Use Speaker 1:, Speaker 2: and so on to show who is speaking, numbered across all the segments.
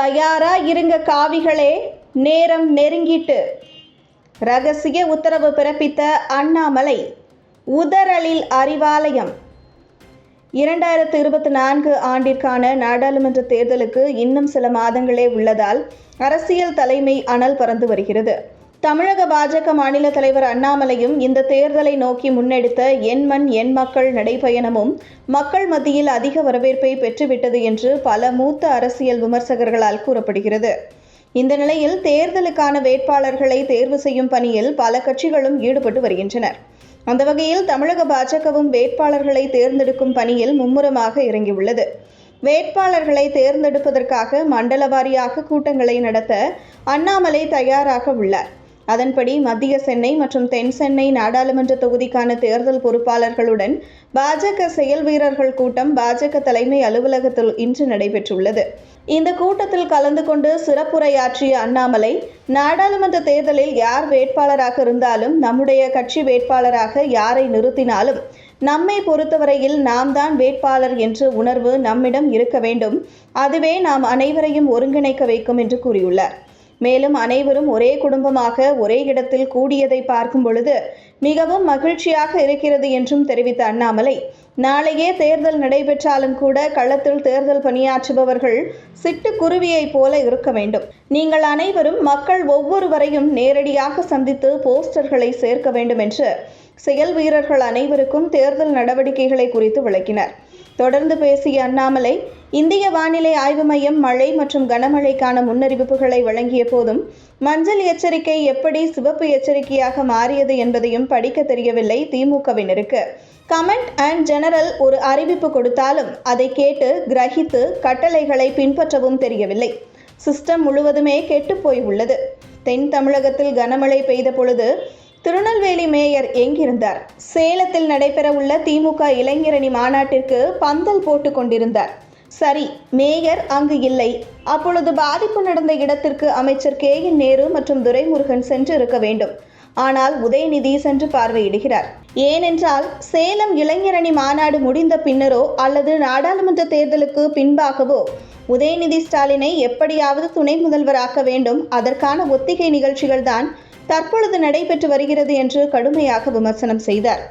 Speaker 1: தயாரா இருங்க காவிகளே. நேரம் நெருங்கிட்டு. ரகசிய உத்தரவு பிறப்பித்த அண்ணாமலை உதறலில் அறிவாலயம். இரண்டாயிரத்து இருபத்தி நான்கு ஆண்டிற்கான நாடாளுமன்ற தேர்தலுக்கு இன்னும் சில மாதங்களே உள்ளதால் அரசியல் தலைமை அனல் பறந்து வருகிறது. தமிழக பாஜக மாநில தலைவர் அண்ணாமலையும் இந்த தேர்தலை நோக்கி முன்னெடுத்த என் மண் என் மக்கள் நடைபயணமும் மக்கள் மத்தியில் அதிக வரவேற்பை பெற்றுவிட்டது என்று பல மூத்த அரசியல் விமர்சகர்களால் கூறப்படுகிறது. இந்த நிலையில் தேர்தலுக்கான வேட்பாளர்களை தேர்வு செய்யும் பணியில் பல கட்சிகளும் ஈடுபட்டு வருகின்றனர். அந்த வகையில் தமிழக பாஜகவும் வேட்பாளர்களை தேர்ந்தெடுக்கும் பணியில் மும்முரமாக இறங்கியுள்ளது. வேட்பாளர்களை தேர்ந்தெடுப்பதற்காக மண்டல வாரியாக கூட்டங்களை நடத்த அண்ணாமலை தயாராக உள்ளார். அதன்படி மத்திய சென்னை மற்றும் தென் சென்னை நாடாளுமன்ற தொகுதிக்கான தேர்தல் பொறுப்பாளர்களுடன் பாஜக செயல் வீரர்கள் கூட்டம் பாஜக தலைமை அலுவலகத்தில் இன்று நடைபெற்றுள்ளது. இந்த கூட்டத்தில் கலந்து கொண்டு சிறப்புரையாற்றிய அண்ணாமலை நாடாளுமன்ற தேர்தலில் யார் வேட்பாளராக இருந்தாலும் நம்முடைய கட்சி வேட்பாளராக யாரை நிறுத்தினாலும் நம்மை பொறுத்தவரையில் நாம் தான் வேட்பாளர் என்ற உணர்வு நம்மிடம் இருக்க வேண்டும். அதுவே நாம் அனைவரையும் ஒருங்கிணைக்க வைக்கும் என்று கூறியுள்ளார். மேலும் அனைவரும் ஒரே குடும்பமாக ஒரே இடத்தில் கூடியதை பார்க்கும் பொழுது மிகவும் மகிழ்ச்சியாக இருக்கிறது என்றும் தெரிவித்த அண்ணாமலை நாளையே தேர்தல் நடைபெற்றாலும் கூட களத்தில் தேர்தல் பணியாற்றுபவர்கள் சிட்டுக்குருவியைப் போல இருக்க வேண்டும். நீங்கள் அனைவரும் மக்கள் ஒவ்வொருவரையும் நேரடியாக சந்தித்து போஸ்டர்களை சேர்க்க வேண்டும் என்று செயல் வீரர்கள் அனைவருக்கும் தேர்தல் நடவடிக்கைகளை குறித்து விளக்கினர். தொடர்ந்து பேசிய அண்ணாமலை இந்திய வானிலை ஆய்வு மையம் மழை மற்றும் கனமழைக்கான முன்னறிவிப்புகளை வழங்கிய போதும் மஞ்சள் எச்சரிக்கை எப்படி சிவப்பு எச்சரிக்கையாக மாறியது என்பதையும் படிக்க தெரியவில்லை திமுகவினருக்கு. கமெண்ட் அண்ட் ஜெனரல் ஒரு அறிவிப்பு கொடுத்தாலும் அதை கேட்டு கிரகித்து கட்டளைகளை பின்பற்றவும் தெரியவில்லை. சிஸ்டம் முழுவதுமே கெட்டுப்போய் உள்ளது. தென் தமிழகத்தில் கனமழை பெய்த பொழுது திருநெல்வேலி மேயர் எங்கிருந்தார்? சேலத்தில் நடைபெறவுள்ள திமுக இளைஞரணி மாநாட்டிற்கு பந்தல் போட்டு கொண்டிருந்தார். சரி மேயர் அங்கு இல்லை. அப்பொழுது பாதிப்பு நடந்த இடத்திற்கு அமைச்சர் கே என் நேரு மற்றும் துரைமுருகன் சென்று இருக்க வேண்டும். ஆனால் உதயநிதி சென்று பார்வையிடுகிறார். ஏனென்றால் சேலம் இளைஞரணி மாநாடு முடிந்த பின்னரோ அல்லது நாடாளுமன்ற தேர்தலுக்கு பின்பாகவோ உதயநிதி ஸ்டாலினை எப்படியாவது துணை முதல்வராக்க வேண்டும். அதற்கான ஒத்திகை நிகழ்ச்சிகள்தான் தற்பொழுது நடைபெற்று வருகிறது என்று கடுமையாக விமர்சனம் செய்தார்.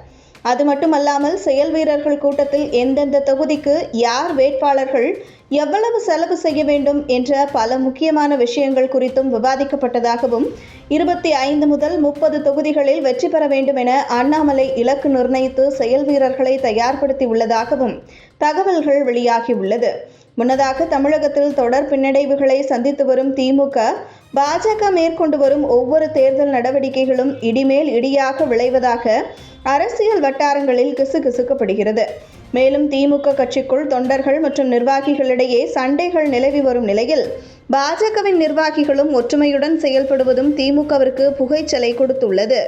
Speaker 1: அது மட்டுமல்லாமல் செயல் வீரர்கள் கூட்டத்தில் எந்தெந்த தொகுதிக்கு யார் வேட்பாளர்கள் எவ்வளவு செலவு செய்ய வேண்டும் என்ற பல முக்கியமான விஷயங்கள் குறித்தும் விவாதிக்கப்பட்டதாகவும் இருபத்தி ஐந்து முதல் முப்பது தொகுதிகளில் வெற்றி பெற வேண்டும் என அண்ணாமலை இலக்கு நிர்ணயித்து செயல் வீரர்களை தயார்படுத்தி உள்ளதாகவும் தகவல்கள் வெளியாகியுள்ளது. முன்னதாக தமிழகத்தில் தொடர் பின்னடைவுகளை சந்தித்து வரும் திமுக பாஜக மேற்கொண்டு வரும் ஒவ்வொரு தேர்தல் நடவடிக்கைகளும் இடிமேல் இடியாக விளைவதாக அரசியல் வட்டாரங்களில் கிசுகிசுக்கப்படுகிறது. மேலும் திமுக கட்சிக்குள் தொண்டர்கள் மற்றும் நிர்வாகிகளிடையே சண்டைகள் நிலவி வரும் நிலையில் பாஜகவின் நிர்வாகிகளும் ஒற்றுமையுடன் செயல்படுவதும் திமுகவிற்கு புகைச்சலை கொடுத்துள்ளது.